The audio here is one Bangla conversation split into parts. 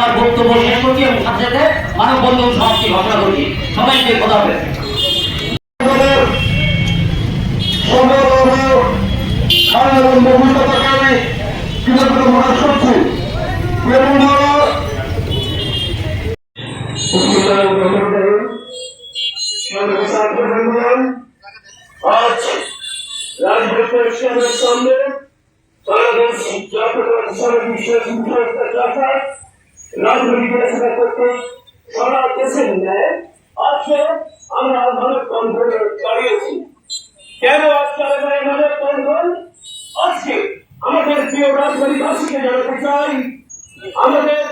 আমার বক্তব্য শেষ করছি এবং সাথে সাথে মানব বন্ধন সমাপ্তি ঘোষণা করছি। সবাইকে কথা হবে আজ রাজভক্তের সামনে বাংলাদেশ জাতীয় সারা পড়াশোনা করতে সারা দেশের ন্যায় আজকে আমরা মানব বন্ধনে দাঁড়িয়েছি কেন আজকে আমরা এই মানব আজকে আমাদের প্রিয় রাজবাড়িবাসীকে জানাতে চাই আমাদের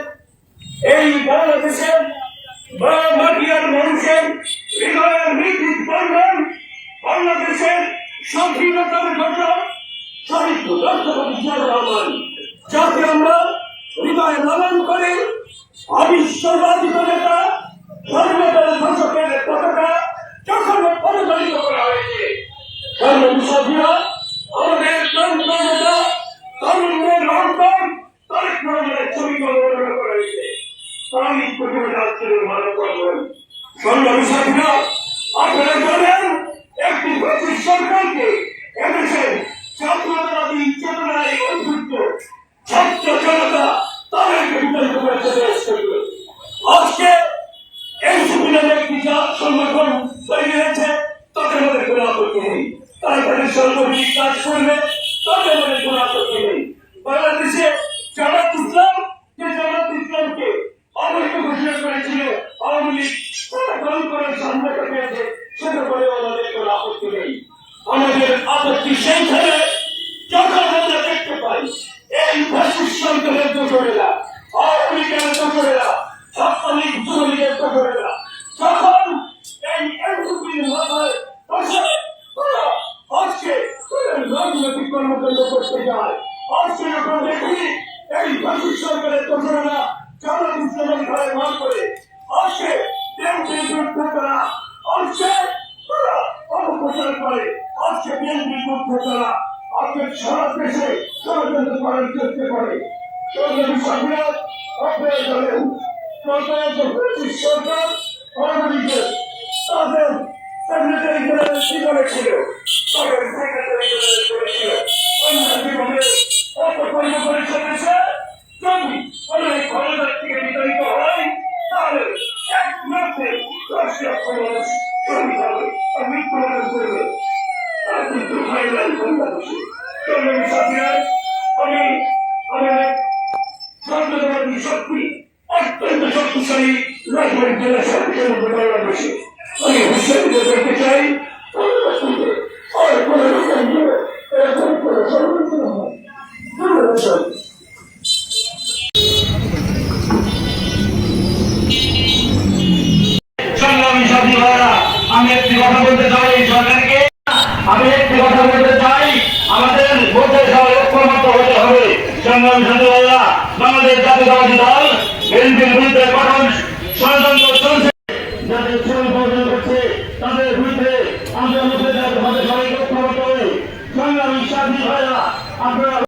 এই বাংলাদেশের মাটিয়ার মানুষের হৃদয়ের মৃত্যু বাংলাদেশের স্বাধীনতার ঘটনা শহীদ রাষ্ট্রপতি জিয়াউর রহমান যাকে আমরা হৃদয়ে লালন করে অবিশ্ববাদী নেতা ধর্মদল শাসকের পতাকা যখন পরিচালিত করা হয়েছে, ধর্ম বিশ্বীরা আমাদের প্রান্ত নেতা, তরুণদের রহমান তারেক রহমানের ছবিকে অনুমোদন করা হয়েছে। আমি প্রথমে রাজ্যের মানব করবেন সংগ্রামী সাথীরা আপনারা জানেন, একটি ব্রিটিশ সরকারকে এদেশের জাতীয়তাবাদী চেতনায় উদ্বুদ্ধ ছাত্র জনতা তাদেরকে বিতাড়িত করেছে দেশ থেকে আজকে এই সুবিধা একটি সংগঠন তৈরি হয়েছে তাদের মধ্যে কোনো আপত্তি নেই তারা তাদের সাংগঠনিক কাজ করবে তাদের মধ্যে কোনো আপত্তি নেই বাংলাদেশে জামাত ইসলাম যে জামাত ইসলামকে অবৈধ ঘোষণা করেছিল আওয়ামী লীগ সেটা গ্রহণ করার সামনেটা পেয়েছে সেটা বলে আমাদের কোনো আপত্তি নেই আমাদের আপত্তি সেইখানে যখন আমরা দেখতে পাই এই ফ্যাসিস্ট সরকারের দোষরেরা আওয়ামী লীগের ছাত্রলীগ যুবলীগের দোষরেরা যখন এই এনসিপির মাথায় বসে। আজকে রাজনৈতিক কর্মকাণ্ড করতে যায় আজকে যখন দেখি এই ফ্যাসিস্ট সরকারের দোষরেরা জামাত ইসলামের ঘরে মার করে আজকে বিএনপির বিরুদ্ধে তারা আজকে অপপ্রচার করে। আজকে দেশে করে। গত ব্রিটিশ সরকার লীগের তাদের সেক্রেটারি জেনারেল জীবনে ছিল তাদের সেক্রেটারি জেনারেল করেছিল অন্য জীবনে অপকর্ম করে চলেছে যদি অনেক ক্ষমতার থেকে বিতাড়িত হয় তাহলে একমাত্র দশ লক্ষ মানুষ শহীদ হবে আর মৃত্যুবরণ করবে আর কিন্তু হয় নাই বাংলাদেশে চন্দ্রী সাথীরা সাথী ভাইরা, আমি একটি কথা বলতে চাই সরকারকে। আমি একটি কথা বলতে চাই হতে হবে। সংগ্রামী ভাইরা, বাংলাদেশ জাতীয়তাবাদী দল, বিএনপির বিরুদ্ধে কঠোর ষড়যন্ত্র চলছে যাদের ছবি প্রয়োজন করছে তাদের বিরুদ্ধে আমাদের